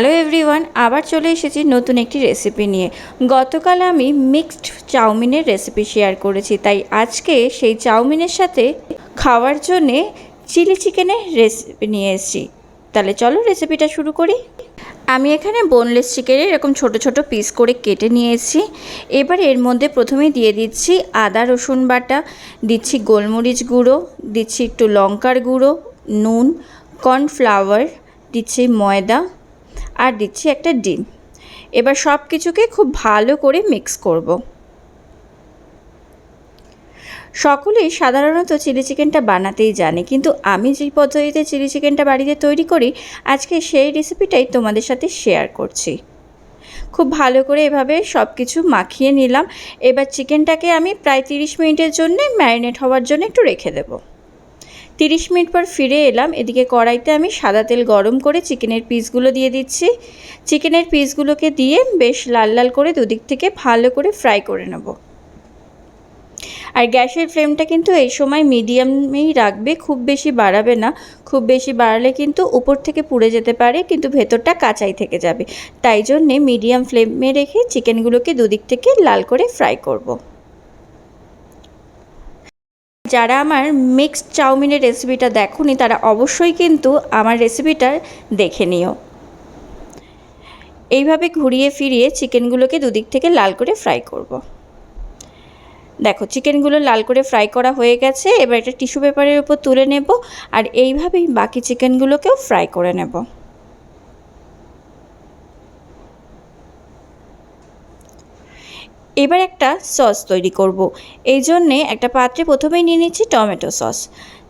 Hello everyone আবার চলে এসেছি নতুন একটি রেসিপি নিয়ে। গতকাল আমি মিক্সড চাউমিনের রেসিপি শেয়ার করেছি, তাই আজকে সেই চাউমিনের সাথে খাওয়ার জন্যে চিলি চিকেনের রেসিপি নিয়ে এসেছি। তাহলে চলো রেসিপিটা শুরু করি। আমি এখানে বোনলেস চিকেনের এরকম ছোট ছোট পিস করে কেটে নিয়েছি এবার এর মধ্যে প্রথমে দিয়ে দিচ্ছি আদা, রসুন বাটা, দিচ্ছি গোলমরিচ গুঁড়ো, দিচ্ছি একটু লঙ্কার গুঁড়ো, নুন কর্নফ্লাওয়ার দিচ্ছি ময়দা আর দিচ্ছি একটা ডিম। এবার সব কিছুকে খুব ভালো করে মিক্স করব। সকলেই সাধারণত চিলি চিকেনটা বানাতেই জানে, কিন্তু আমি যে পদ্ধতিতে চিলি চিকেনটা বাড়িতে তৈরি করি, আজকে সেই রেসিপিটাই তোমাদের সাথে শেয়ার করছি। খুব ভালো করে এভাবে সব কিছু মাখিয়ে নিলাম। এবার চিকেনটাকে আমি প্রায় তিরিশ মিনিটের জন্যে ম্যারিনেট হওয়ার জন্য একটু রেখে দেবো। তিরিশ মিনিট পর ফিরে এলাম। এদিকে কড়াইতে আমি সাদা তেল গরম করে চিকেনের পিসগুলো দিয়ে দিচ্ছি। চিকেনের পিসগুলোকে দিয়ে বেশ লাল লাল করে দুদিক থেকে ভালো করে ফ্রাই করে নেব। আর গ্যাসের ফ্লেমটা কিন্তু এই সময় মিডিয়ামেই রাখবে, খুব বেশি বাড়াবে না। খুব বেশি বাড়ালে কিন্তু উপর থেকে পুড়ে যেতে পারে, কিন্তু ভেতরটা কাঁচাই থেকে যাবে। তাই জন্যে মিডিয়াম ফ্লেমে রেখে চিকেনগুলোকে দুদিক থেকে লাল করে ফ্রাই করব। যারা আমার মিক্সড চাউমিনের রেসিপিটা দেখোনি, তারা অবশ্যই কিন্তু আমার রেসিপিটা দেখে নিও এইভাবে ঘুরিয়ে ফিরিয়ে চিকেনগুলোকে দুদিক থেকে লাল করে ফ্রাই করব। দেখো চিকেনগুলো লাল করে ফ্রাই করা হয়ে গেছে, এবার এটা টিস্যু পেপারের উপর তুলে নেব, আর এইভাবেই বাকি চিকেনগুলোকেও ফ্রাই করে নেব এবার একটা সস তৈরি করব। এই জন্যে একটা পাত্রে প্রথমেই নিয়ে নিচ্ছি টমেটো সস।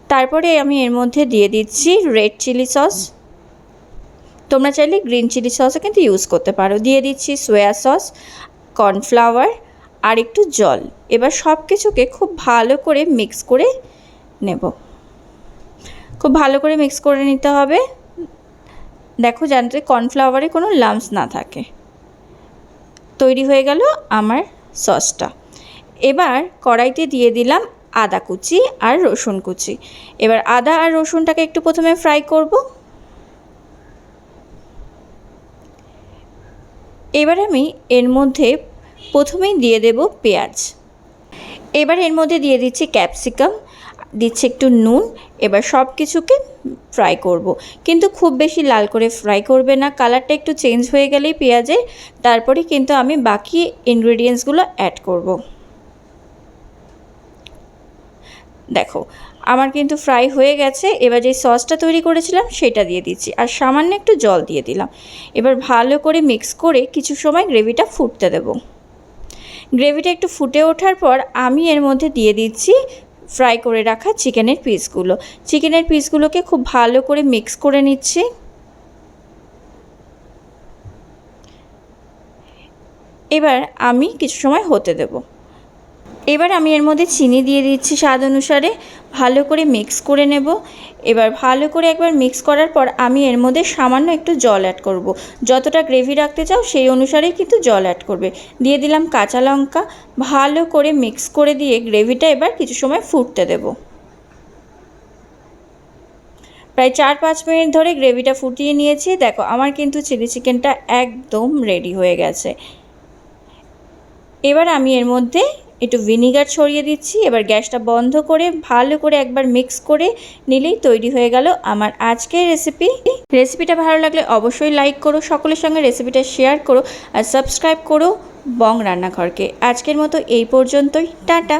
তারপরে আমি এর মধ্যে দিয়ে দিচ্ছি রেড চিলি সস। তোমরা চাইলে গ্রিন চিলি সসও কিন্তু ইউজ করতে পারো। দিয়ে দিচ্ছি সোয়া সস, কর্নফ্লাওয়ার আর একটু জল। এবার সব কিছুকে খুব ভালো করে মিক্স করে নেব। খুব ভালো করে মিক্স করে নিতে হবে। দেখো জানতে কর্নফ্লাওয়ারে কোনো লামস না থাকে। তৈরি হয়ে গেল আমার সসটা। এবার কড়াইতে দিয়ে দিলাম আদা কুচি আর রসুন কুচি। এবার আদা আর রসুনটাকে একটু প্রথমে ফ্রাই করব। এবার আমি এর মধ্যে প্রথমেই দিয়ে দেব পেঁয়াজ। এবার এর মধ্যে দিয়ে দিচ্ছি ক্যাপসিকাম। দিচ্ছি একটু নুন, এবার সব কিছুকে ফ্রাই করব। কিন্তু খুব বেশি লাল করে ফ্রাই করবে না। কালারটা একটু চেঞ্জ হয়ে গেলেই পেঁয়াজের, তারপরে কিন্তু আমি বাকি ইনগ্রেডিয়েন্টসগুলো অ্যাড করব। দেখো, আমার কিন্তু ফ্রাই হয়ে গেছে। এবার যে সসটা তৈরি করেছিলাম সেটা দিয়ে দিচ্ছি। আর সামান্য একটু জল দিয়ে দিলাম। এবার ভালো করে মিক্স করে কিছু সময় গ্রেভিটা ফুটতে দেব। গ্রেভিটা একটু ফুটে ওঠার পর আমি এর মধ্যে দিয়ে দিচ্ছি ফ্রাই করে রাখা চিকেনের পিসগুলো চিকেনের পিসগুলোকে খুব ভালো করে মিক্স করে নিচ্ছি। এবার আমি কিছু সময় হতে দেবো। এবার আমি এর মধ্যে চিনি দিয়ে দিচ্ছি স্বাদ অনুসারে, ভালো করে মিক্স করে নেব। এবার ভালো করে একবার মিক্স করার পর আমি এর মধ্যে সামান্য একটু জল অ্যাড করব। যতটা গ্রেভি রাখতে চাও সেই অনুসারেই কিন্তু জল অ্যাড করবে। দিয়ে দিলাম কাঁচা লঙ্কা। ভালো করে মিক্স করে দিয়ে গ্রেভিটা এবার কিছু সময় ফুটতে দেব। প্রায় চার পাঁচ মিনিট ধরে গ্রেভিটা ফুটিয়ে নিয়েছি। দেখো, আমার কিন্তু চিলি চিকেনটা একদম রেডি হয়ে গেছে। এবার আমি এর মধ্যে একটু ভিনিগার ছড়িয়ে দিচ্ছি, এবার গ্যাসটা বন্ধ করে ভালো করে একবার মিক্স করে নিলেই তৈরি হয়ে গেল আমার আজকের রেসিপি রেসিপিটা ভালো লাগলে অবশ্যই লাইক করো, সকলের সঙ্গে রেসিপিটা শেয়ার করো আর সাবস্ক্রাইব করো বং রান্নাঘরকে। আজকের মতো এই পর্যন্তই, টাটা।